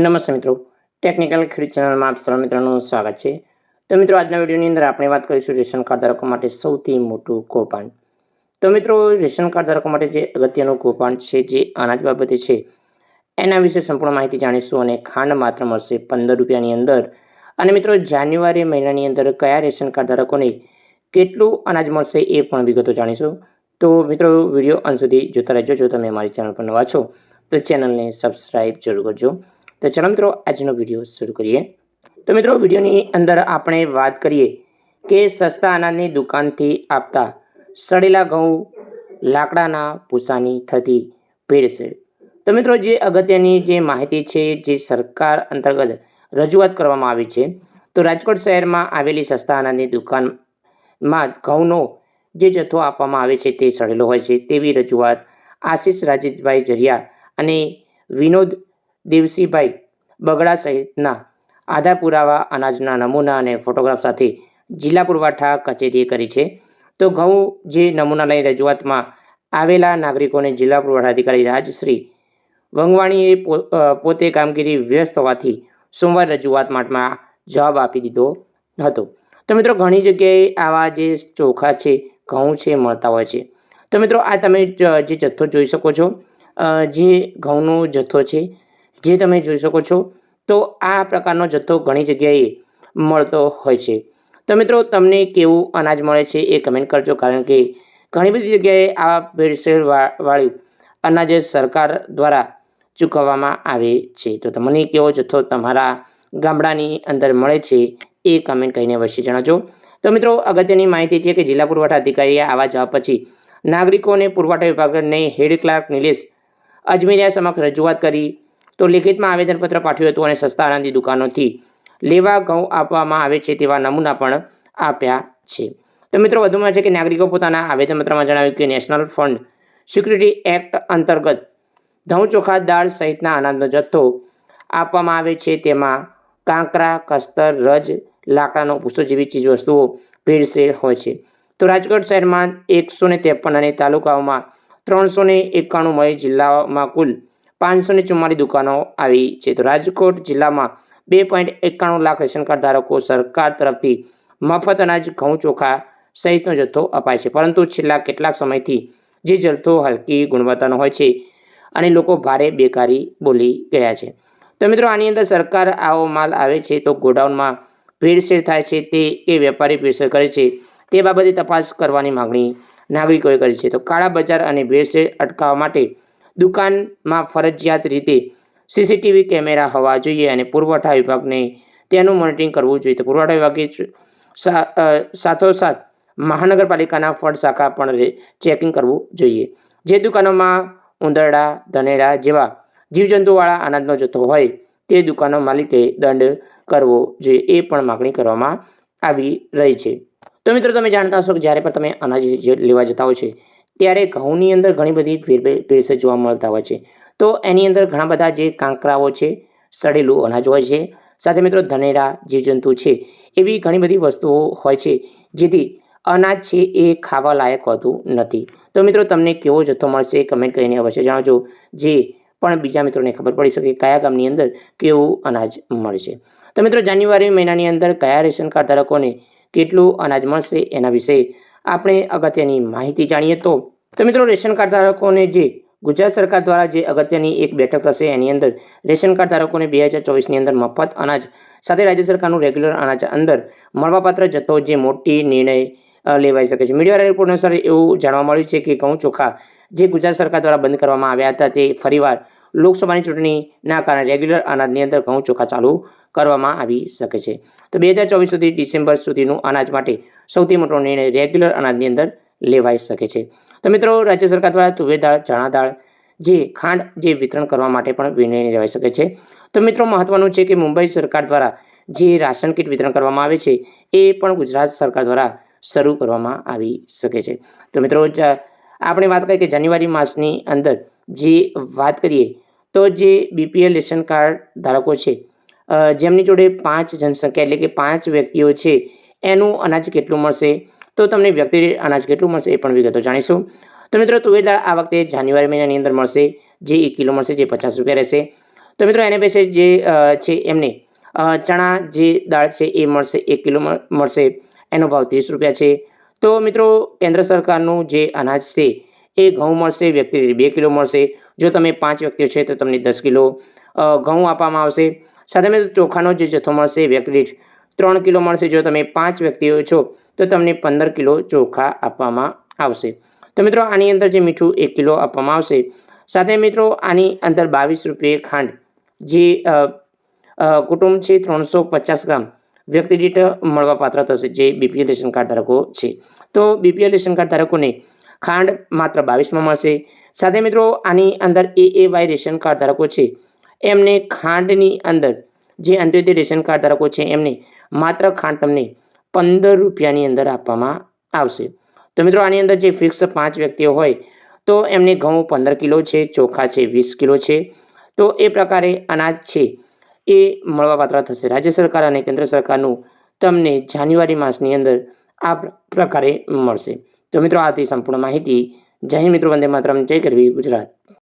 નમસ્તે મિત્રો. ટેકનિકલ ખેડૂત ચેનલમાં આપ સર્વ મિત્રોનું સ્વાગત છે. તો મિત્રો, આજના વિડીયોની અંદર આપણે વાત કરીશું રેશન કાર્ડ ધારકો માટે સૌથી મોટું કૌભાંડ. તો મિત્રો, રેશન કાર્ડ ધારકો માટે જે અગત્યનું કૌભાંડ છે, જે અનાજ બાબતે છે, એના વિશે સંપૂર્ણ માહિતી જાણીશું અને ખાંડ માત્ર મળશે પંદર રૂપિયાની અંદર. અને મિત્રો, જાન્યુઆરી મહિનાની અંદર કયા રેશન કાર્ડ ધારકોને કેટલું અનાજ મળશે એ પણ વિગતો જાણીશું. તો મિત્રો, વીડિયો અંત સુધી જોતા રહેજો. જો તમે અમારી ચેનલ પર નવા છો, તો ચેનલને સબસ્ક્રાઈબ જરૂર કરજો. તો ચાલો મિત્રો, આજનો વીડિયો શરૂ કરીએ. તો મિત્રો, વિડીયોની અંદર આપણે વાત કરીએ કે સસ્તા અનાજની દુકાનથી આપતા સડેલા ઘઉં લાકડાના ભૂસાની થતી ભેળસેળ. તો મિત્રો, જે અગત્યની જે માહિતી છે, જે સરકાર અંતર્ગત રજૂઆત કરવામાં આવી છે, તો રાજકોટ શહેરમાં આવેલી સસ્તા અનાજની દુકાનમાં ઘઉંનો જે જથ્થો આપવામાં આવે છે, તે સડેલો હોય છે, તેવી રજૂઆત આશીષ રાજેશભાઈ જરિયા અને વિનોદ દેવસીભાઈ બગડા સહિતના આધાર પુરાવા, અનાજના નમૂના અને ફોટોગ્રાફ સાથે જિલ્લા પુરવઠા કચેરીએ કરી છે. તો ઘઉં જે નમૂના લઈ રજૂઆતમાં આવેલા નાગરિકોને જિલ્લા પુરવઠા અધિકારી રાજશ્રી વંગવાણીએ પોતે કામગીરી વ્યસ્ત હોવાથી સોમવાર રજૂઆત માટમાં જવાબ આપી દીધો હતો. તો મિત્રો ઘણી જગ્યાએ આવા જે ચોખા છે, ઘઉં છે મળતા હોય છે. તો મિત્રો આ તમે જે જથ્થો જોઈ શકો છો જે ઘઉંનો જથ્થો છે જે તમે જોઈ શકો છો, તો આ પ્રકારનો જથ્થો ઘણી જગ્યાએ મળતો હોય છે. તો મિત્રો, તમને કેવું અનાજ મળે છે એ કમેન્ટ કરજો, કારણ કે ઘણી બધી જગ્યાએ આવા ભેળસેળ વાળ્યું વાળું અનાજ સરકાર દ્વારા ચૂકવવામાં આવે છે. તો તમને કેવો જથ્થો તમારા ગામડાની અંદર મળે છે એ કમેન્ટ કરીને અવશ્ય જણાવજો. તો મિત્રો, અગત્યની માહિતી છે કે જિલ્લા પુરવઠા અધિકારીએ આવા જવાબ પછી નાગરિકોને પુરવઠા વિભાગને હેડ ક્લાર્ક નિલેશ અજમેરિયા સમક્ષ રજૂઆત કરી. તો લિખિતમાં આવેદનપત્ર પાઠવ્યું હતું અને સસ્તા અનાજની દુકાનોથી લેવા ઘઉં આપવામાં આવે છે તેવા નમૂના પણ આપ્યા છે. તો મિત્રો, વધુમાં છે કે નાગરિકો પોતાના આવેદનપત્રમાં જણાવ્યું કે નેશનલ ફંડ સિક્યુરિટી એક્ટ અંતર્ગત ઘઉં ચોખા, દાળ સહિતના અનાજનો જથ્થો આપવામાં આવે છે. તેમાં કાંકરા, કસ્તર, રજ, લાકડાનો ભૂસો જેવી ચીજવસ્તુઓ ભેળસેળ હોય છે. તો રાજકોટ શહેરમાં એકસો ને ત્રેપન અને તાલુકાઓમાં ત્રણસો ને એકાણું મય જિલ્લામાં કુલ પાંચસો ને ચુમ્માલીસ દુકાનો આવી છે. તો રાજકોટ જિલ્લામાં બે પોઈન્ટ એકાણું લાખ રેશન કાર્ડ ધારકો સરકાર તરફથી મફત અનાજ, ઘઉં, ચોખા સહિતનો જથ્થો અપાય છે. પરંતુ છેલ્લા કેટલાક સમયથી જે જથ્થો હલકી ગુણવત્તાનો હોય છે અને લોકો ભારે બેકારી બોલી ગયા છે. તો મિત્રો, આની અંદર સરકાર આવો માલ આવે છે તો ગોડાઉનમાં ભેળસેળ થાય છે તે એ વેપારી ભેળસેળ કરે છે તે બાબતે તપાસ કરવાની માગણી નાગરિકોએ કરી છે. તો કાળા બજાર અને ભેળસેળ અટકાવવા માટે દુકાનમાં ફરજિયાત રીતે સીસીટીવી કેમેરા હોવા જોઈએ અને પુરવઠા વિભાગને તેનું મોનિટરિંગ કરવું જોઈએ. તો પુરવઠા વિભાગે સાથોસાથ મહાનગરપાલિકાના ફળ શાખા પણ ચેકિંગ કરવું જોઈએ. જે દુકાનોમાં ઉંદરડા, ધનેડા જેવા જીવજંતુવાળા અનાજનો જથ્થો હોય, તે દુકાનો માલિકે દંડ કરવો જોઈએ એ પણ માગણી કરવામાં આવી રહી છે. તો મિત્રો, તમે જાણતા હશો કે જ્યારે પણ તમે અનાજ લેવા જતા હોય છે ત્યારે ઘઉંની અંદર ઘણી બધી ભેળસેળ જોવા મળતા હોય છે. તો એની અંદર ઘણા બધા જે કાંકરાઓ છે, સડેલું અનાજ હોય છે. સાથે મિત્રો ધનેરા, જીવજંતુ છે, એવી ઘણી બધી વસ્તુઓ હોય છે, જેથી અનાજ છે એ ખાવા લાયક હોતું નથી. તો મિત્રો તમને કેવો જથ્થો મળશે કમેન્ટ કરીને અવશ્ય જણાવજો જે પણ બીજા મિત્રોને ખબર પડી શકે કયા ગામની અંદર કેવું અનાજ મળશે. તો મિત્રો જાન્યુઆરી મહિનાની અંદર કયા રેશન કાર્ડ ધારકોને કેટલું અનાજ મળશે એના વિશે આપણે અગત્યની માહિતી જાણીએ તો તો મિત્રો રેશન કાર્ડ ધારકોને જે ગુજરાત સરકાર દ્વારા જે અગત્યની એક બેઠક થશે એની અંદર રેશન કાર્ડ ધારકોને બે હજાર ચોવીસની અંદર મફત અનાજ સાથે રાજ્ય સરકારનું રેગ્યુલર અનાજ અંદર મળવાપાત્ર જથ્થો જે મોટી નિર્ણય લેવાઈ શકે છે. મીડિયા રિપોર્ટ અનુસાર એવું જાણવા મળ્યું છે કે ઘઉં ચોખા જે ગુજરાત સરકાર દ્વારા બંધ કરવામાં આવ્યા હતા તે ફરીવાર લોકસભાની ચૂંટણીના કારણે રેગ્યુલર અનાજની અંદર ઘઉં ચોખા ચાલુ કરવામાં આવી શકે છે. તો બે હજાર ચોવીસ સુધી ડિસેમ્બર સુધીનું અનાજ માટે સૌથી મોટો નિર્ણય રેગ્યુલર અનાજની અંદર લેવાઈ શકે છે. તો મિત્રો, રાજ્ય સરકાર દ્વારા તુવેર દાળ ચણા દાળ જે ખાંડ જે વિતરણ કરવા માટે પણ નિર્ણય લેવાઈ શકે છે. તો મિત્રો, મહત્વનું છે કે મુંબઈ સરકાર દ્વારા જે રાશન કીટ વિતરણ કરવામાં આવે છે, એ પણ ગુજરાત સરકાર દ્વારા શરૂ કરવામાં આવી શકે છે. તો મિત્રો આપણે વાત કરીએ કે જાન્યુઆરી માસની અંદર જે વાત કરીએ, તો જે બીપીએલ રેશન કાર્ડ ધારકો છે જેમની જોડે પાંચ જનસંખ્યા એટલે કે પાંચ વ્યક્તિઓ છે એનું અનાજ કેટલું મળશે? તો તમને વ્યક્તિ અનાજ કેટલું મળશે એ પણ વિગતો જાણીશું. તો મિત્રો તુવેર દાળ આ વખતે જાન્યુઆરી મહિનાની અંદર મળશે, જે એક કિલો મળશે, જે પચાસ રૂપિયા રહેશે. તો મિત્રો, એના પૈસે જે છે એમને ચણા જે દાળ છે એ મળશે, એક કિલો મળશે. એનો ભાવ ત્રીસ રૂપિયા છે. તો મિત્રો, કેન્દ્ર સરકારનું જે અનાજ છે એ ઘઉં મળશે, વ્યક્તિ દીઠ બે કિલો મળશે. જો તમે પાંચ વ્યક્તિઓ છે તો તમને દસ કિલો ઘઉં આપવામાં આવશે. સાથે મિત્રો, ચોખાનો જે જથ્થો મળશે, વ્યક્તિ દીઠ ત્રણ કિલો મળશે. જો તમે પાંચ વ્યક્તિઓ છો, તો તમને પંદર કિલો ચોખા આપવામાં આવશે. તો મિત્રો, આની અંદર જે મીઠું એક કિલો આપવામાં આવશે. સાથે મિત્રો, આની અંદર બાવીસ રૂપિયે ખાંડ. જે કુટુંબ છે, ત્રણસો પચાસ ગ્રામ. વ્યક્તિ દીઠ મળવાપાત્ર થશે, જે બીપીએલ રેશન કાર્ડ ધારકો છે. તો બીપીએલ રેશન કાર્ડ ધારકોને ખાંડ માત્ર બાવીસમાં મળશે. સાથે મિત્રો, આની અંદર A A Y ration card ધારકો છે. એમને ખાંડની અંદર જે અંત્યોદય રેશન કાર્ડ ધારકો છે, એમને માત્ર ખાંડ તમને પંદર રૂપિયાની અંદર આપવામાં આવશે. તો મિત્રો, આની અંદર જે ફિક્સ પાંચ વ્યક્તિઓ હોય, તો એમને ઘઉં પંદર કિલો છે, ચોખા છે, વીસ કિલો છે. તો એ પ્રકારે અનાજ છે એ મળવાપાત્ર થશે. રાજ્ય સરકાર અને કેન્દ્ર સરકારનું તમને જાન્યુઆરી માસની અંદર આ પ્રકારે મળશે. તો મિત્રો, આથી સંપૂર્ણ માહિતી. જય મિત્રો, વંદે માતરમ. જય કરવી ગુજરાત.